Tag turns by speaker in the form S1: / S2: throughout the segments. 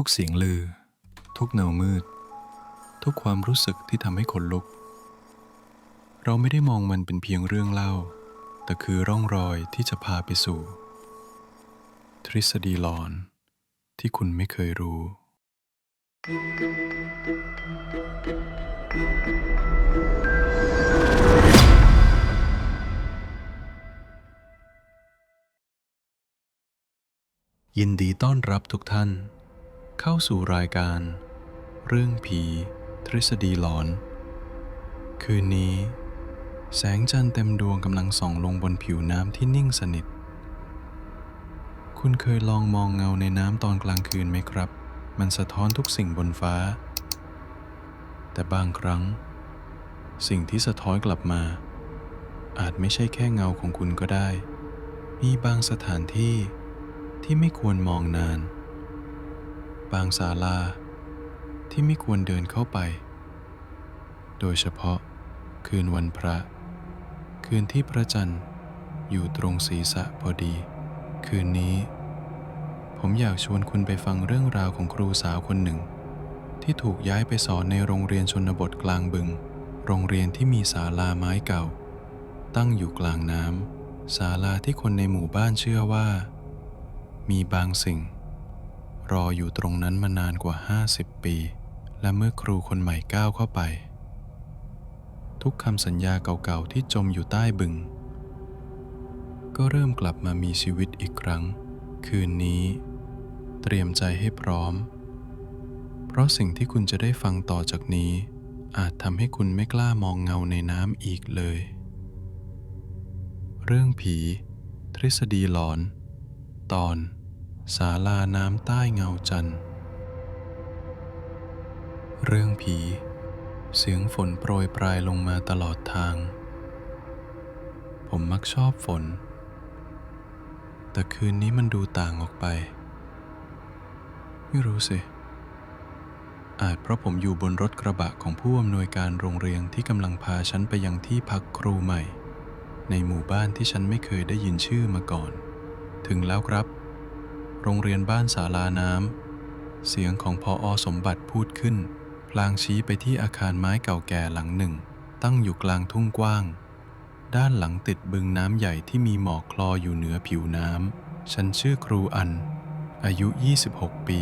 S1: ทุกเสียงลือ ทุกเงามืด ทุกความรู้สึกที่ทำให้ขนลุก เราไม่ได้มองมันเป็นเพียงเรื่องเล่า แต่คือร่องรอยที่จะพาไปสู่ ทฤษฎีหลอนที่คุณไม่เคยรู้ ยินดีต้อนรับทุกท่าน เข้าสู่รายการ เรื่องผี ทฤษฎีหลอน คืนนี้ แสงจันทร์เต็มดวงกำลังส่องลงบนผิวน้ำที่นิ่งสนิท คุณเคยลองมองเงาในน้ำตอนกลางคืนไหมครับ มันสะท้อนทุกสิ่งบนฟ้า แต่บางครั้ง สิ่งที่สะท้อนกลับมา อาจไม่ใช่แค่เงาของคุณก็ได้ มีบางสถานที่ที่ไม่ควรมองนาน บางศาลา ที่ไม่ควรเดินเข้าไป โดยเฉพาะคืนวันพระ คืนที่พระจันทร์อยู่ตรงศีรษะพอดี คืนนี้ ผมอยากชวนคุณไปฟังเรื่องราวของครูสาวคนหนึ่ง ที่ถูกย้ายไปสอนในโรงเรียนชนบทกลางบึง โรงเรียนที่มีศาลาไม้เก่า ตั้งอยู่กลางน้ำศาลาที่คนในหมู่บ้านเชื่อว่า มีบางสิ่ง รออยู่ตรงนั้นมานานกว่า 50 ปี และเมื่อครูคนใหม่ก้าวเข้าไป ทุกคำสัญญาเก่าๆที่จมอยู่ใต้บึง ก็เริ่มกลับมามีชีวิตอีกครั้ง คืนนี้ เตรียมใจให้พร้อม เพราะสิ่งที่คุณจะได้ฟังต่อจากนี้ อาจทำให้คุณไม่กล้ามองเงาในน้ำอีกเลย เรื่องผี ทฤษฎีหลอน ตอน ศาลาน้ำใต้เงาจันทร์ เรื่องผี เสียงฝนโปรยปลายลงมาตลอดทาง ผมมักชอบฝน แต่คืนนี้มันดูต่างออกไป ไม่รู้สิ อาจเพราะผมอยู่บนรถกระบะของผู้อำนวยการโรงเรียนที่กำลังพาฉันไปยังที่พักครูใหม่ ในหมู่บ้านที่ฉันไม่เคยได้ยินชื่อมาก่อน ถึงแล้วครับ โรงเรียนบ้านศาลาน้ำ เสียงของพออสมบัติพูดขึ้น พลางชี้ไปที่อาคารไม้เก่าแก่หลังหนึ่ง ตั้งอยู่กลางทุ่งกว้าง ด้านหลังติดบึงน้ำใหญ่ที่มีหมอกคลออยู่เหนือผิวน้ำ ฉันชื่อครูอัน อายุ 26 ปี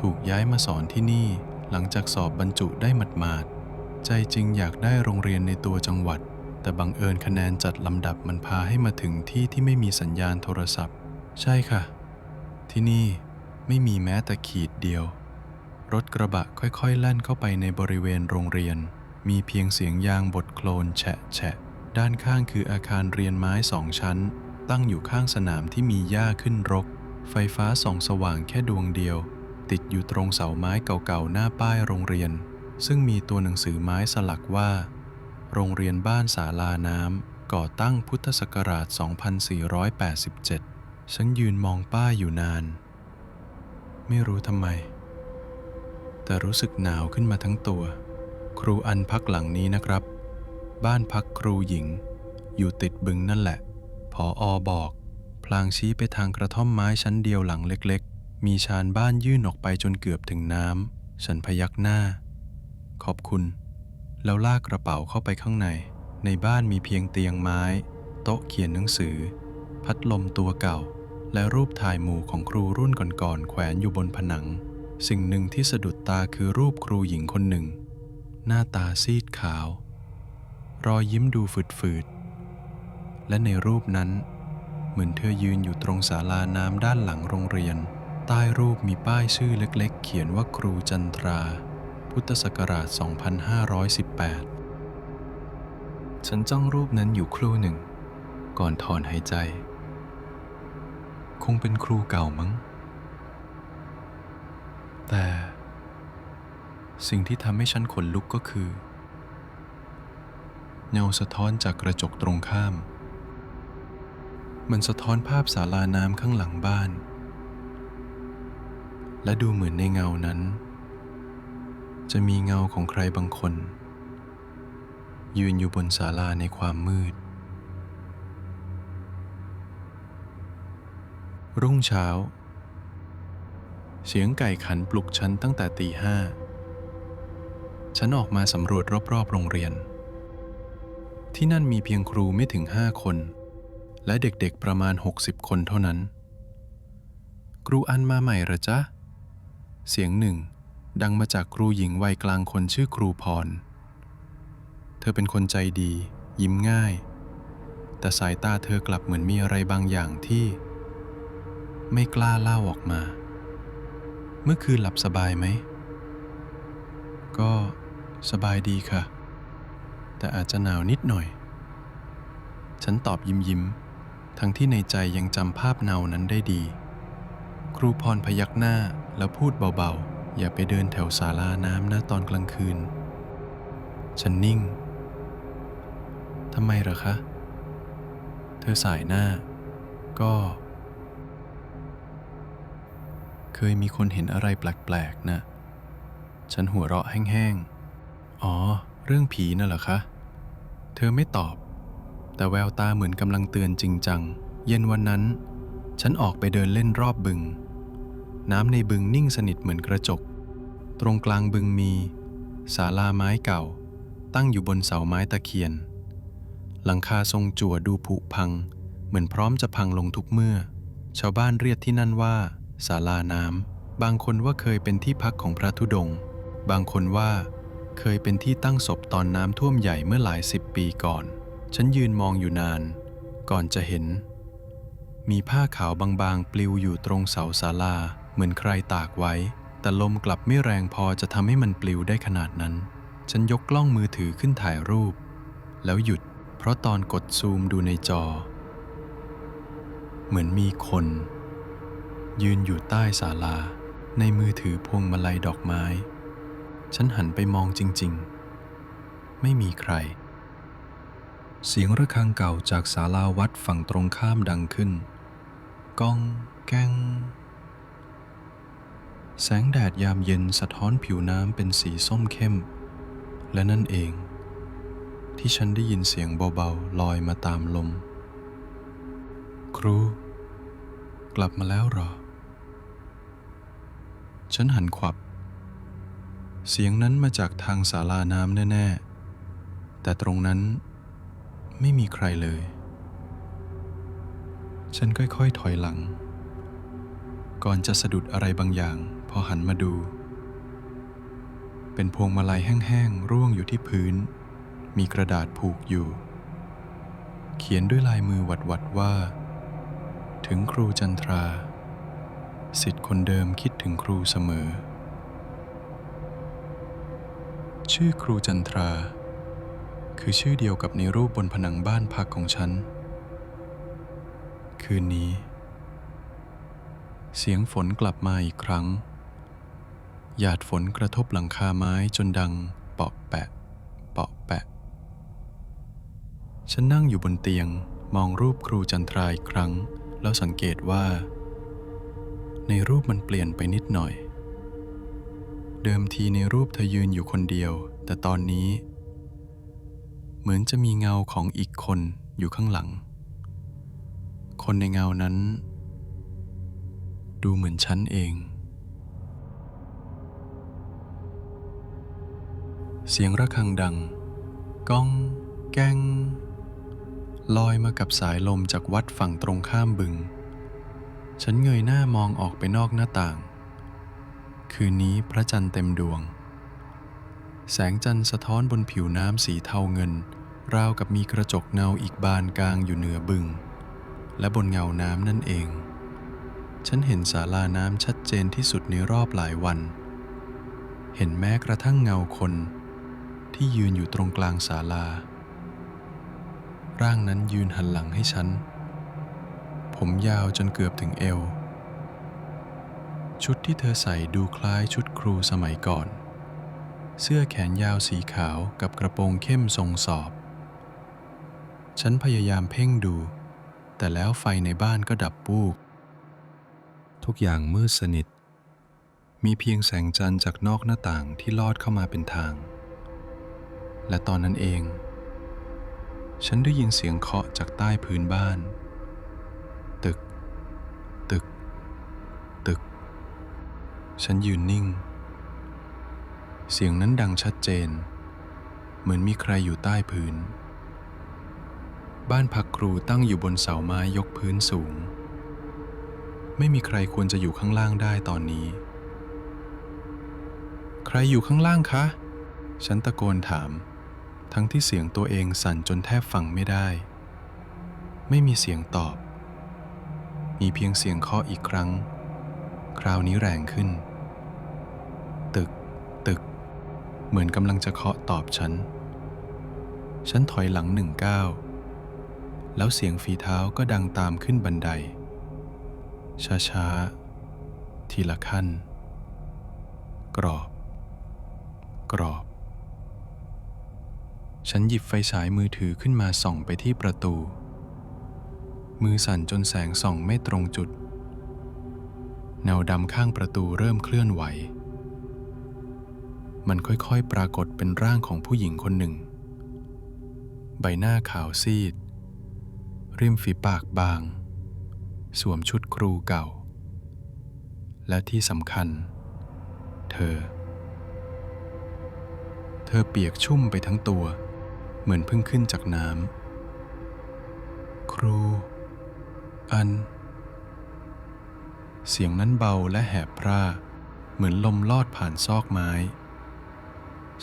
S1: ถูกย้ายมาสอนที่นี่หลังจากสอบบรรจุได้หมาดๆ ใจจริงอยากได้โรงเรียนในตัวจังหวัด แต่บังเอิญคะแนนจัดลำดับมันพาให้มาถึงที่ที่ไม่มีสัญญาณโทรศัพท์ ใช่ค่ะ ที่นี่ไม่มีแม้แต่ขีดเดียว รถกระบะค่อยๆแล่นเข้าไปในบริเวณโรงเรียน มีเพียงเสียงยางบดโคลนแฉะแฉะ ด้านข้างคืออาคารเรียนไม้สองชั้น ตั้งอยู่ข้างสนามที่มีหญ้าขึ้นรก ไฟฟ้าส่องสว่างแค่ดวงเดียว ติดอยู่ตรงเสาไม้เก่าๆหน้าป้ายโรงเรียน ซึ่งมีตัวหนังสือไม้สลักว่า โรงเรียนบ้านศาลาน้ำก่อตั้งพุทธศักราช 2487 ฉันยืนมองป้ายอยู่นาน ไม่รู้ทำไม แต่รู้สึกหนาวขึ้นมาทั้งตัว ครูอันพักหลังนี้นะครับ บ้านพักครูหญิง อยู่ติดบึงนั่นแหละ พออบอก พลางชี้ไปทางกระท่อมไม้ชั้นเดียวหลังเล็กๆ มีชานบ้านยื่นออกไปจนเกือบถึงน้ำ ฉันพยักหน้า ขอบคุณ แล้วลากกระเป๋าเข้าไปข้างใน ในบ้านมีเพียงเตียงไม้ โต๊ะเขียนหนังสือ พัดลมตัวเก่า และรูปถ่ายหมู่ของครูรุ่นก่อนๆแขวนอยู่บนผนัง สิ่งหนึ่งที่สะดุดตาคือรูปครูหญิงคนหนึ่ง หน้าตาซีดขาว รอยยิ้มดูฝืดๆ และในรูปนั้น เหมือนเธอยืนอยู่ตรงศาลาน้ำด้านหลังโรงเรียน ใต้รูปมีป้ายชื่อเล็กๆ เขียนว่าครูจันทรา พุทธศักราช 2518 ฉันจ้องรูปนั้นอยู่ครู่หนึ่ง ก่อนถอนหายใจ คงเป็นครูเก่ามั้ง แต่สิ่งที่ทำให้ฉันขนลุกก็คือ เงาสะท้อนจากกระจกตรงข้าม มันสะท้อนภาพศาลาน้ำข้างหลังบ้าน และดูเหมือนในเงานั้น จะมีเงาของใครบางคน ยืนอยู่บนศาลาในความมืด รุ่งเช้า เสียงไก่ขันปลุกฉันตั้งแต่ตีห้า ฉันออกมาสำรวจรอบๆโรงเรียน ที่นั่นมีเพียงครูไม่ถึงห้าคน และเด็กๆประมาณ 60 คนเท่านั้น ครูอันมาใหม่หรอจ๊ะ เสียงหนึ่ง ดังมาจากครูหญิงวัยกลางคนชื่อครูพร เธอเป็นคนใจดี ยิ้มง่าย แต่สายตาเธอกลับเหมือนมีอะไรบางอย่างที่ ไม่กล้าเล่าออกมา เมื่อคืนหลับสบายไหม ก็สบายดีค่ะ แต่อาจจะหนาวนิดหน่อย ฉันตอบยิ้มยิ้ม ทั้งที่ในใจยังจำภาพเนานั้นได้ดี ครูพรพยักหน้าแล้วพูดเบาๆ อย่าไปเดินแถวศาลาน้ำนะตอนกลางคืน ฉันนิ่ง ทำไมเหรอคะ เธอสายหน้า ก็ เคยมีคนเห็นอะไรแปลกๆนะ ฉันหัวเราะแห้งๆ อ๋อ เรื่องผีน่ะเหรอคะ เธอไม่ตอบ แต่แววตาเหมือนกำลังเตือนจริงจัง เย็นวันนั้น ฉันออกไปเดินเล่นรอบบึง น้ำในบึงนิ่งสนิทเหมือนกระจก ตรงกลางบึงมีศาลาไม้เก่า ตั้งอยู่บนเสาไม้ตะเคียน หลังคาทรงจั่วดูผุพัง เหมือนพร้อมจะพังลงทุกเมื่อ ชาวบ้านเรียกที่นั่นว่า ศาลาน้ำบางคนว่าเคยเป็นที่พักของพระธุดงค์บางคนว่า เคยเป็นที่ตั้งศพตอนน้ำท่วมใหญ่เมื่อหลายสิบปีก่อน ฉันยืนมองอยู่นาน ก่อนจะเห็น มีผ้าขาวบางๆ ปลิวอยู่ตรงเสาศาลา เหมือนใครตากไว้ แต่ลมกลับไม่แรงพอจะทำให้มันปลิวได้ขนาดนั้น ฉันยกกล้องมือถือขึ้นถ่ายรูป แล้วหยุด เพราะตอนกดซูมดูในจอ เหมือนมีคน ยืนอยู่ใต้ศาลา ในมือถือพวงมาลัยดอกไม้ ฉันหันไปมองจริง ๆ ไม่มีใคร เสียงระฆังเก่าจากศาลาวัดฝั่งตรงข้ามดังขึ้น ก้องแก้ง แสงแดดยามเย็นสะท้อนผิวน้ำเป็นสีส้มเข้ม และนั่นเอง ที่ฉันได้ยินเสียงเบาๆลอยมาตามลม ครู กลับมาแล้วหรอ ฉันหันขวับ เสียงนั้นมาจากทางศาลาน้ำแน่ ๆ แต่ตรงนั้นไม่มีใครเลย ฉันค่อย ๆ ถอยหลัง ก่อนจะสะดุดอะไรบางอย่างพอหันมาดู เป็นพวงมาลัยแห้ง ๆ ร่วงอยู่ที่พื้น มีกระดาษผูกอยู่ เขียนด้วยลายมือหวัด ๆ ว่า ถึงครูจันทรา สิทธิ์คนเดิมคิดถึงครูเสมอ ชื่อครูจันทรา คือชื่อเดียวกับในรูปบนผนังบ้านพักของฉัน คืนนี้ เสียงฝนกลับมาอีกครั้ง หยาดฝนกระทบหลังคาไม้จนดังเปาะแปะ เปาะแปะ ฉันนั่งอยู่บนเตียงมองรูปครูจันทราอีกครั้ง แล้วสังเกตว่า ในรูปมันเปลี่ยนไปนิดหน่อย เดิมทีในรูปเธอยืนอยู่คนเดียว แต่ตอนนี้ เหมือนจะมีเงาของอีกคนอยู่ข้างหลัง คนในเงานั้น ดูเหมือนฉันเอง เสียงระฆังดัง ก้อง แก้งลอยมากับสายลมจากวัดฝั่งตรงข้ามบึง ฉันเงยหน้ามองออกไปนอกหน้าต่าง คืนนี้พระจันทร์เต็มดวง แสงจันทร์สะท้อนบนผิวน้ำสีเทาเงิน ราวกับมีกระจกเงาอีกบานกลางอยู่เหนือบึง และบนเงาน้ำนั่นเอง ฉันเห็นศาลาน้ำชัดเจนที่สุดในรอบหลายวัน เห็นแม้กระทั่งเงาคน ที่ยืนอยู่ตรงกลางศาลา ร่างนั้นยืนหันหลังให้ฉัน ผมยาวจนเกือบถึงเอว ชุดที่เธอใส่ดูคล้ายชุดครูสมัยก่อน เสื้อแขนยาวสีขาวกับกระโปรงเข้มทรงสอบ ฉันพยายามเพ่งดู แต่แล้วไฟในบ้านก็ดับปูก ทุกอย่างมืดสนิท มีเพียงแสงจันทร์จากนอกหน้าต่างที่ลอดเข้ามาเป็นทาง และตอนนั้นเอง ฉันได้ยินเสียงเคาะจากใต้พื้นบ้าน ฉันยืนนิ่ง เสียงนั้นดังชัดเจน เหมือนมีใครอยู่ใต้พื้น บ้านพักครูตั้งอยู่บนเสาไม้ยกพื้นสูง ไม่มีใครควรจะอยู่ข้างล่างได้ตอนนี้ ใครอยู่ข้างล่างคะ ฉันตะโกนถาม ทั้งที่เสียงตัวเองสั่นจนแทบฟังไม่ได้ ไม่มีเสียงตอบ มีเพียงเสียงเคาะอีกครั้งคราวนี้แรงขึ้น เหมือนกำลังจะเคาะตอบฉัน ฉันถอยหลังหนึ่งก้าว แล้วเสียงฝีเท้าก็ดังตามขึ้นบันได ช้าๆ ทีละขั้น กรอบ กรอบ ฉันหยิบไฟฉายมือถือขึ้นมาส่องไปที่ประตู มือสั่นจนแสงส่องไม่ตรงจุด เงาดำข้างประตูเริ่มเคลื่อนไหว มันค่อยๆ ปรากฏเป็นร่างของผู้หญิงคนหนึ่ง ใบหน้าขาวซีด ริมฝีปากบาง สวมชุดครูเก่า และที่สำคัญ เธอ เธอเปียกชุ่มไปทั้งตัว เหมือนเพิ่งขึ้นจากน้ำ ครู อัน เสียงนั้นเบาและแหบพร่าเหมือนลมลอดผ่านซอกไม้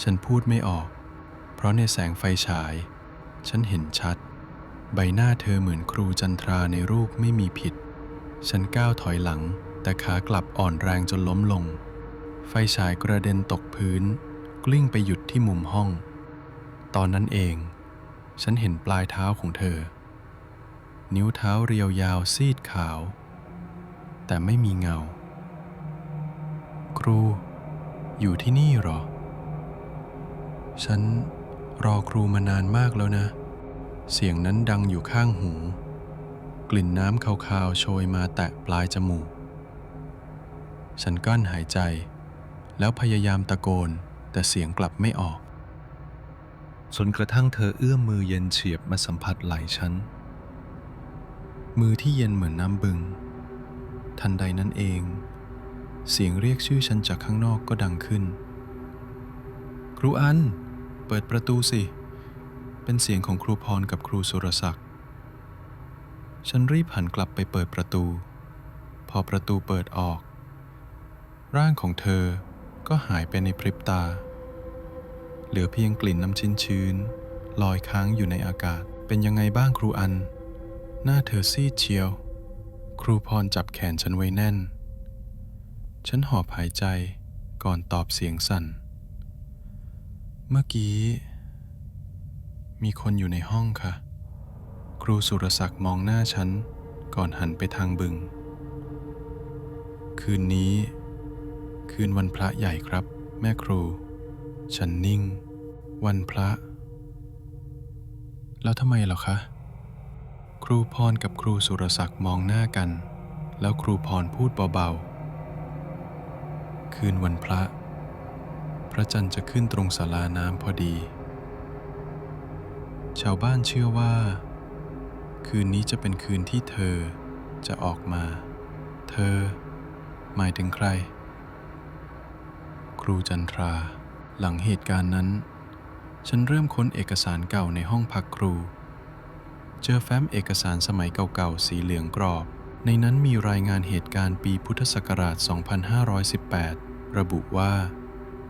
S1: ฉันพูดไม่ออก เพราะในแสงไฟฉาย ฉันเห็นชัด ใบหน้าเธอเหมือนครูจันทราในรูปไม่มีผิด ฉันก้าวถอยหลัง แต่ขากลับอ่อนแรงจนล้มลง ไฟฉายกระเด็นตกพื้น กลิ้งไปหยุดที่มุมห้อง ตอนนั้นเอง ฉันเห็นปลายเท้าของเธอ นิ้วเท้าเรียวยาวซีดขาว แต่ไม่มีเงา ครู อยู่ที่นี่หรอ ฉันรอครูมานานมากแล้วนะ เสียงนั้นดังอยู่ข้างหู กลิ่นน้ำคาวๆโชยมาแตะปลายจมูก ฉันกั้นหายใจ แล้วพยายามตะโกนแต่เสียงกลับไม่ออกจนกระทั่งเธอเอื้อมมือเย็นเฉียบมาสัมผัสไหล่ฉัน มือที่เย็นเหมือนน้ำบึง ทันใดนั้นเอง เสียงเรียกชื่อฉันจากข้างนอกก็ดังขึ้น ครูอัน เปิดประตูสิ เป็นเสียงของครูพรกับครูสุรศักดิ์ ฉันรีบหันกลับไปเปิดประตู พอประตูเปิดออก ร่างของเธอก็หายไปในพริบตา เหลือเพียงกลิ่นน้ำชื้นๆลอยค้างอยู่ในอากาศ เป็นยังไงบ้างครูอัน หน้าเธอซีดเชียว ครูพรจับแขนฉันไว้แน่น ฉันหอบหายใจก่อนตอบเสียงสั่น เมื่อกี้ มีคนอยู่ในห้องค่ะ ครูสุรศักดิ์มองหน้าฉันก่อนหันไปทางบึง คืนนี้ คืนวันพระใหญ่ครับ แม่ครู ฉันนิ่ง วันพระ แล้วทำไมเหรอคะ ครูพรกับครูสุรศักดิ์มองหน้ากัน แล้วครูพรพูดเบาๆ คืนวันพระ ระจันทร์จะขึ้นตรงศาลาน้ำพอดี ชาวบ้านเชื่อว่า คืนนี้จะเป็นคืนที่เธอจะออกมา เธอ หมายถึงใคร ครูจันทรา หลังเหตุการณ์นั้น ฉันเริ่มค้นเอกสารเก่าในห้องพักครู เจอแฟ้มเอกสารสมัยเก่าๆ สีเหลืองกรอบ ในนั้นมีรายงานเหตุการณ์ปีพุทธศักราช 2518 ระบุว่า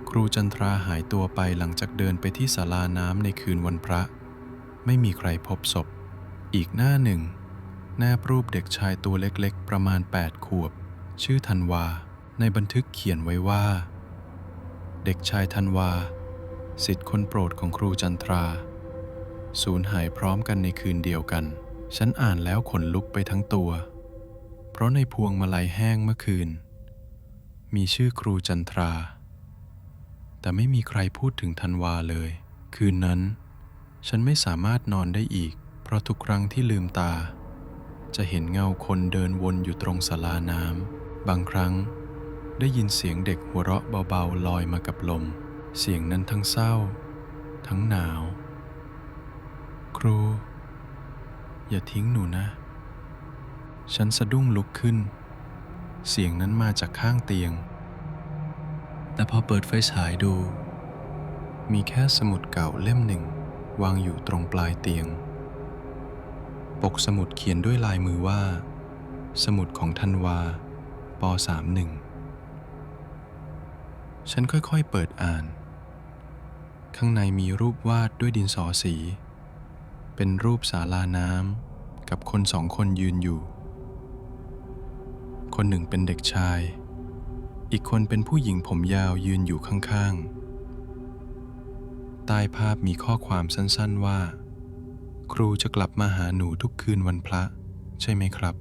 S1: ครูจันทราหายตัวไปหลังจากเดินไปที่ศาลาน้ำในคืนวันพระ ไม่มีใครพบศพ อีกหน้าหนึ่งแนบรูปเด็กชายตัวเล็กๆ ประมาณ 8 ขวบ ชื่อธันวา ในบันทึกเขียนไว้ว่า เด็กชายธันวาสิทธิ์คนโปรดของครูจันทราสูญหายพร้อมกันในคืนเดียวกัน ฉันอ่านแล้วขนลุกไปทั้งตัว เพราะในพวงมาลัยแห้งเมื่อคืน มีชื่อครูจันทรา แต่ไม่มีใครพูดถึงธันวาเลย คืนนั้น ฉันไม่สามารถนอนได้อีก เพราะทุกครั้งที่ลืมตา จะเห็นเงาคนเดินวนอยู่ตรงศาลาน้ำบางครั้ง ได้ยินเสียงเด็กหัวเราะเบาๆลอยมากับลม เสียงนั้นทั้งเศร้า ทั้งหนาว ครู อย่าทิ้งหนูนะ ฉันสะดุ้งลุกขึ้น เสียงนั้นมาจากข้างเตียง แต่พอเปิดไฟฉายดู มีแค่สมุดเก่าเล่มหนึ่งวางอยู่ตรงปลายเตียง ปกสมุดเขียนด้วยลายมือว่า สมุดของธันวาป 31 ฉันค่อยๆเปิดอ่าน ข้างในมีรูปวาดด้วยดินสอสี เป็นรูปศาลาน้ำกับคนสองคนยืนอยู่ คนหนึ่งเป็นเด็กชาย อีกคนเป็นผู้หญิงผมยาวยืนอยู่ข้างๆ ใต้ภาพมีข้อความสั้นๆว่า ครูจะกลับมาหาหนูทุกคืนวันพระ ใช่ไหมครับ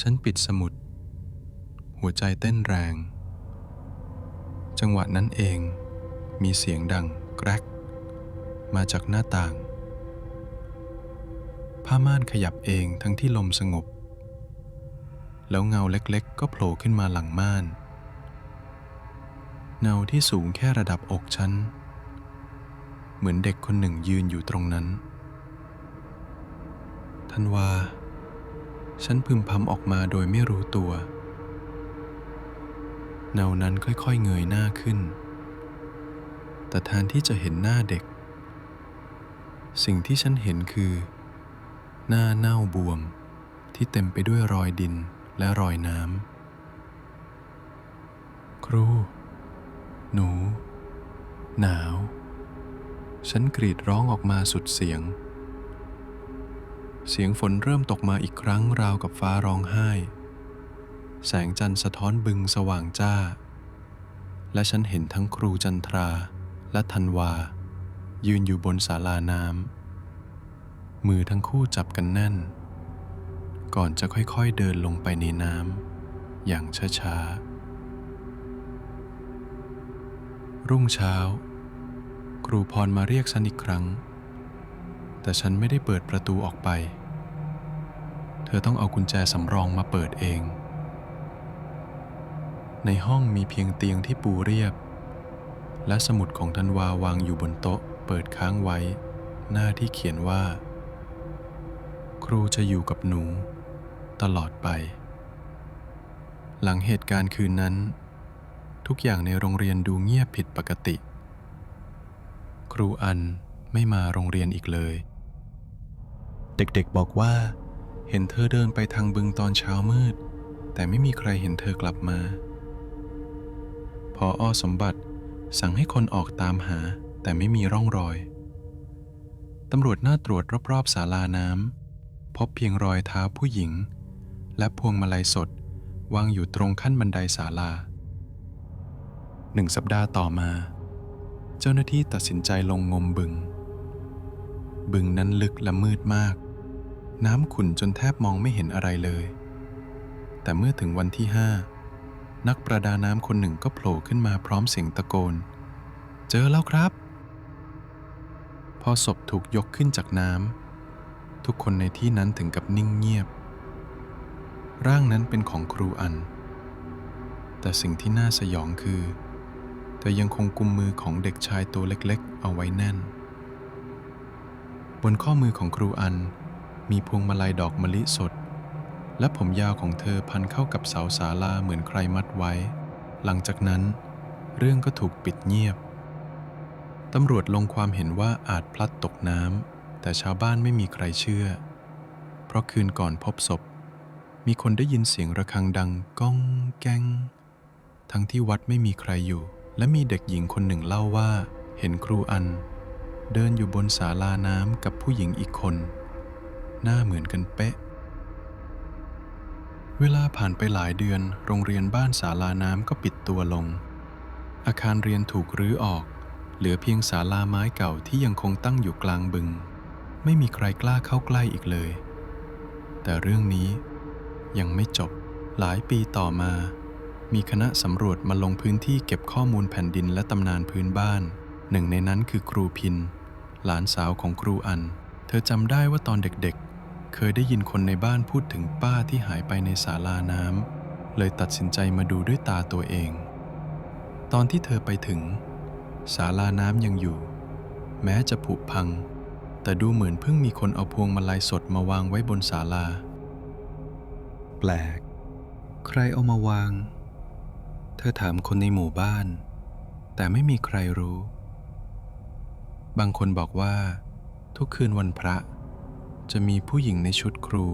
S1: ฉันปิดสมุด หัวใจเต้นแรง จังหวะนั้นเองมีเสียงดังแกรก มาจากหน้าต่าง ผ้าม่านขยับเองทั้งที่ลมสงบ แล้วเงาเล็กๆ ก็โผล่ขึ้นมาหลังม่าน เงาที่สูงแค่ระดับอกฉัน เหมือนเด็กคนหนึ่งยืนอยู่ตรงนั้น ทันวา ฉันพึมพำออกมาโดยไม่รู้ตัว เงานั้นค่อยๆเงยหน้าขึ้น แต่แทนที่จะเห็นหน้าเด็ก สิ่งที่ฉันเห็นคือ หน้าเน่าบวมที่เต็มไปด้วยรอยดิน และรอยน้ำ ครู หนู หนาว ฉันกรีดร้องออกมาสุดเสียง เสียงฝนเริ่มตกมาอีกครั้งราวกับฟ้าร้องไห้ แสงจันทร์สะท้อนบึงสว่างจ้า และฉันเห็นทั้งครูจันทราและธันวา ยืนอยู่บนศาลาน้ำมือทั้งคู่จับกันแน่น ก่อนจะค่อยๆเดินลงไปในน้ำอย่างช้าๆ รุ่งเช้า ครูพรมาเรียกฉันอีกครั้ง แต่ฉันไม่ได้เปิดประตูออกไป เธอต้องเอากุญแจสำรองมาเปิดเอง ในห้องมีเพียงเตียงที่ปูเรียบ และสมุดของธันวาวางอยู่บนโต๊ะเปิดค้างไว้ หน้าที่เขียนว่าครูจะอยู่กับหนู ตลอดไป หลังเหตุการณ์คืนนั้น ทุกอย่างในโรงเรียนดูเงียบผิดปกติ ครูอันไม่มาโรงเรียนอีกเลย เด็กๆบอกว่า เห็นเธอเดินไปทางบึงตอนเช้ามืด แต่ไม่มีใครเห็นเธอกลับมา พออสมบัติสั่งให้คนออกตามหาแต่ไม่มีร่องรอย ตำรวจหน้าตรวจรอบๆศาลาน้ำพบเพียงรอยเท้าผู้หญิง และพวงมาลัยสด วางอยู่ตรงขั้นบันไดศาลาหนึ่งสัปดาห์ต่อมา เจ้าหน้าที่ตัดสินใจลงงมบึง บึงนั้นลึกและมืดมาก น้ำขุ่นจนแทบมองไม่เห็นอะไรเลย แต่เมื่อถึงวันที่ห้านักประดาน้ำคนหนึ่งก็โผล่ขึ้นมาพร้อมเสียงตะโกน เจอแล้วครับ พอศพถูกยกขึ้นจากน้ำทุกคนในที่นั้นถึงกับนิ่งเงียบ ร่างนั้นเป็นของครูอัน แต่สิ่งที่น่าสยองคือ เธอยังคงกุมมือของเด็กชายตัวเล็กๆ เอาไว้แน่น บนข้อมือของครูอันมีพวงมาลัยดอกมะลิสด และผมยาวของเธอพันเข้ากับเสาศาลาเหมือนใครมัดไว้ หลังจากนั้น เรื่องก็ถูกปิดเงียบตำรวจลงความเห็นว่าอาจพลัดตกน้ำแต่ชาวบ้านไม่มีใครเชื่อ เพราะคืนก่อนพบศพ มีคนได้ยินเสียงระฆังดังก้องแกงทั้งที่วัดไม่มีใครอยู่ และมีเด็กหญิงคนหนึ่งเล่าว่า เห็นครูอัน เดินอยู่บนศาลาน้ำกับผู้หญิงอีกคน หน้าเหมือนกันเป๊ะ เวลาผ่านไปหลายเดือน โรงเรียนบ้านศาลาน้ำก็ปิดตัวลง อาคารเรียนถูกรื้อออก เหลือเพียงศาลาไม้เก่าที่ยังคงตั้งอยู่กลางบึง ไม่มีใครกล้าเข้าใกล้อีกเลย แต่เรื่องนี้ ยังไม่จบ หลายปีต่อมา มีคณะสำรวจมาลงพื้นที่เก็บข้อมูลแผ่นดินและตำนานพื้นบ้าน หนึ่งในนั้นคือครูพิน หลานสาวของครูอัน เธอจำได้ว่าตอนเด็กๆ เคยได้ยินคนในบ้านพูดถึงป้าที่หายไปในศาลาน้ำเลยตัดสินใจมาดูด้วยตาตัวเอง ตอนที่เธอไปถึงศาลาน้ำยังอยู่ แม้จะผุพัง แต่ดูเหมือนเพิ่งมีคนเอาพวงมาลัยสดมาวางไว้บนศาลา ปลกใครเอามาวางแถธอถามคนในหมู่บ้าน แต่ไม่มีใครรู้ บางคนบอกว่า ทุกคืนวันพระ จะมีผู้หญิงในชุดครู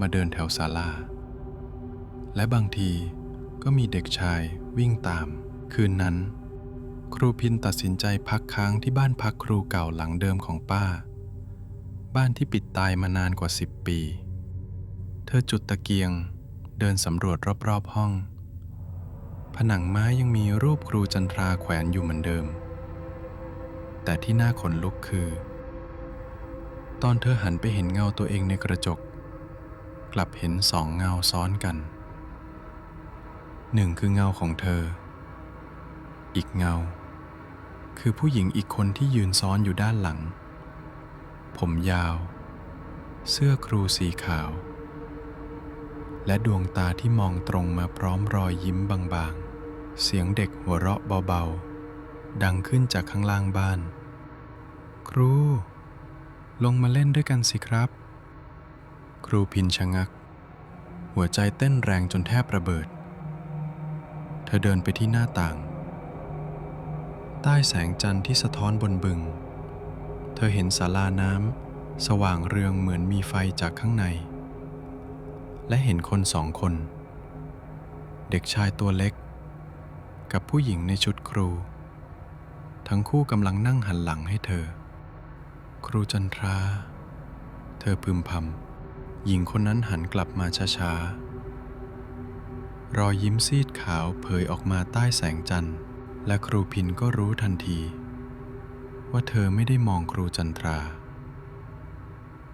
S1: มาเดินแถวศาลา และบางทีก็มีเด็กชายวิ่งตาม คืนนั้น ครูพินตัดสินใจพักค้างที่บ้านพักครูเก่าหลังเดิมของป้า บ้านที่ปิดตายมานานกว่า10ปี เธอจุดตะเกียงเดินสำรวจรอบๆห้อง ผนังไม้ยังมีรูปครูจันทราแขวนอยู่เหมือนเดิม แต่ที่น่าขนลุกคือ ตอนเธอหันไปเห็นเงาตัวเองในกระจก กลับเห็นสองเงาซ้อนกัน หนึ่งคือเงาของเธอ อีกเงา คือผู้หญิงอีกคนที่ยืนซ้อนอยู่ด้านหลัง ผมยาว เสื้อครูสีขาว และดวงตาที่มองตรงมาพร้อมรอยยิ้มบางๆ เสียงเด็กหัวเราะเบาๆ ดังขึ้นจากข้างล่างบ้าน ครู ลงมาเล่นด้วยกันสิครับ ครูพินชะงัก หัวใจเต้นแรงจนแทบระเบิด เธอเดินไปที่หน้าต่าง ใต้แสงจันทร์ที่สะท้อนบนบึง เธอเห็นศาลาน้ำสว่างเรืองเหมือนมีไฟจากข้างใน และเห็นคนสองคน เด็กชายตัวเล็ก กับผู้หญิงในชุดครู ทั้งคู่กำลังนั่งหันหลังให้เธอ ครูจันทรา เธอพึมพำหญิงคนนั้นหันกลับมาช้าๆ รอยยิ้มซีดขาวเผยออกมาใต้แสงจันทร์ และครูพินก็รู้ทันที ว่าเธอไม่ได้มองครูจันทรา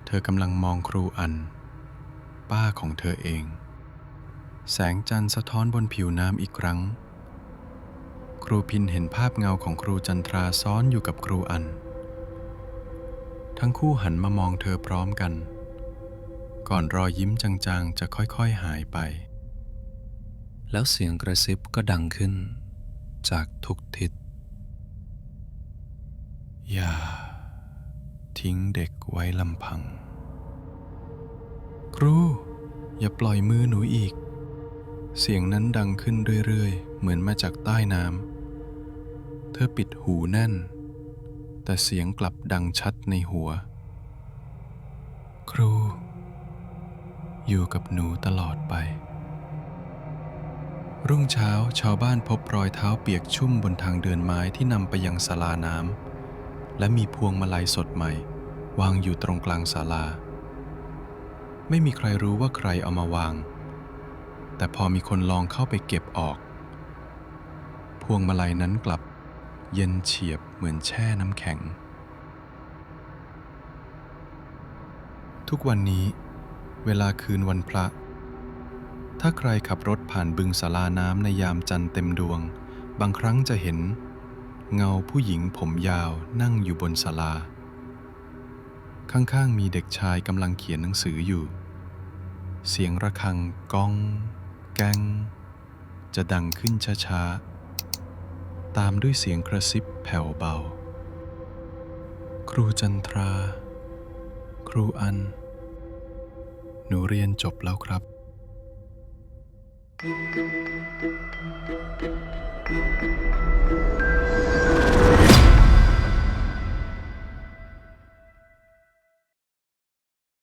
S1: เธอกำลังมองครูอัน ป้าของเธอเอง แสงจันทร์สะท้อนบนผิวน้ำอีกครั้ง ครูพินเห็นภาพเงาของครูจันทราซ้อนอยู่กับครูอัน ทั้งคู่หันมามองเธอพร้อมกัน ก่อนรอยยิ้มจางๆ จะค่อยๆหายไป แล้วเสียงกระซิบก็ดังขึ้น จากทุกทิศ อย่า ทิ้งเด็กไว้ลำพัง ครู อย่าปล่อยมือหนูอีก เสียงนั้นดังขึ้นเรื่อยๆ เหมือนมาจากใต้น้ำ เธอปิดหูแน่น แต่เสียงกลับดังชัดในหัว ครู อยู่กับหนูตลอดไป รุ่งเช้าชาวบ้านพบรอยเท้าเปียกชุ่มบนทางเดินไม้ที่นำไปยังศาลาน้ำและมีพวงมาลัยสดใหม่ วางอยู่ตรงกลางศาลา ไม่มีใครรู้ว่าใครเอามาวาง แต่พอมีคนลองเข้าไปเก็บออก พวงมาลัยนั้นกลับ เย็นเฉียบเหมือนแช่น้ำแข็ง ทุกวันนี้ เวลาคืนวันพระ ถ้าใครขับรถผ่านบึงสาราน้ำในยามจันทร์เต็มดวง บางครั้งจะเห็น เงาผู้หญิงผมยาวนั่งอยู่บนศาลาข้างๆ มีเด็กชายกำลังเขียนหนังสืออยู่ เสียงระฆังก้องแกงจะดังขึ้นช้าๆ ตามด้วยเสียงกระซิบแผ่วเบา ครูจันทรา ครูอัน หนูเรียนจบแล้วครับ
S2: Thank